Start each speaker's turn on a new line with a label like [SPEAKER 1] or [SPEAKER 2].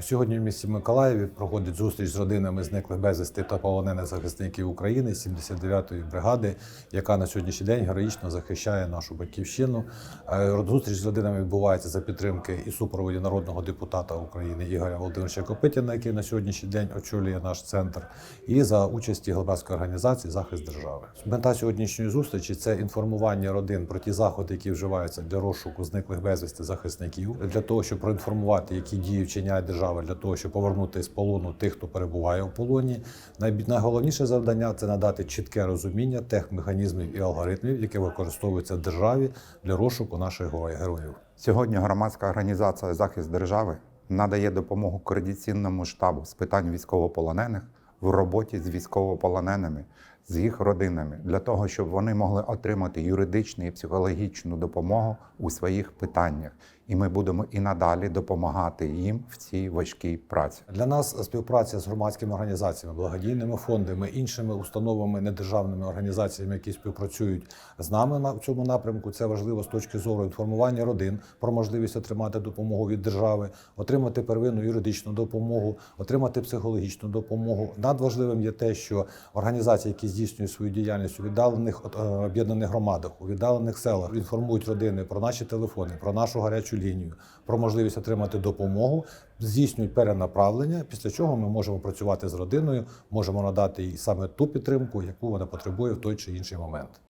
[SPEAKER 1] Сьогодні в місті Миколаєві проходить зустріч з родинами зниклих безвісти та полонених захисників України 79-ї бригади, яка на сьогоднішній день героїчно захищає нашу батьківщину. Е, Зустріч з родинами відбувається за підтримки і супроводі народного депутата України Ігоря Володимировича Копитіна, який на сьогоднішній день очолює наш центр, і за участі громадської організації Захист держави. Мета сьогоднішньої зустрічі це інформування родин про ті заходи, які вживаються для розшуку зниклих безвісти захисників, для того, щоб проінформувати, які дії вчиняє держава для того, щоб повернути з полону тих, хто перебуває в полоні. Найголовніше завдання це надати чітке розуміння тех механізмів і алгоритмів, які використовуються в державі для розшуку наших героїв.
[SPEAKER 2] Сьогодні громадська організація Захист держави надає допомогу координаційному штабу з питань військовополонених в роботі з військовополоненими, з їх родинами, для того, щоб вони могли отримати юридичну і психологічну допомогу у своїх питаннях. І ми будемо і надалі допомагати їм в цій важкій праці.
[SPEAKER 1] Для нас співпраця з громадськими організаціями, благодійними фондами, іншими установами, недержавними організаціями, які співпрацюють з нами на цьому напрямку. Це важливо з точки зору інформування родин про можливість отримати допомогу від держави, отримати первинну юридичну допомогу, отримати психологічну допомогу. Надважливим є те, що організації, які здійснюють свою діяльність у віддалених е, об'єднаних громадах, у віддалених селах, інформують родини про наші телефони, про нашу гарячу лінію, про можливість отримати допомогу, здійснюють перенаправлення. Після чого ми можемо працювати з родиною, можемо надати їй саме ту підтримку, яку вона потребує в той чи інший момент.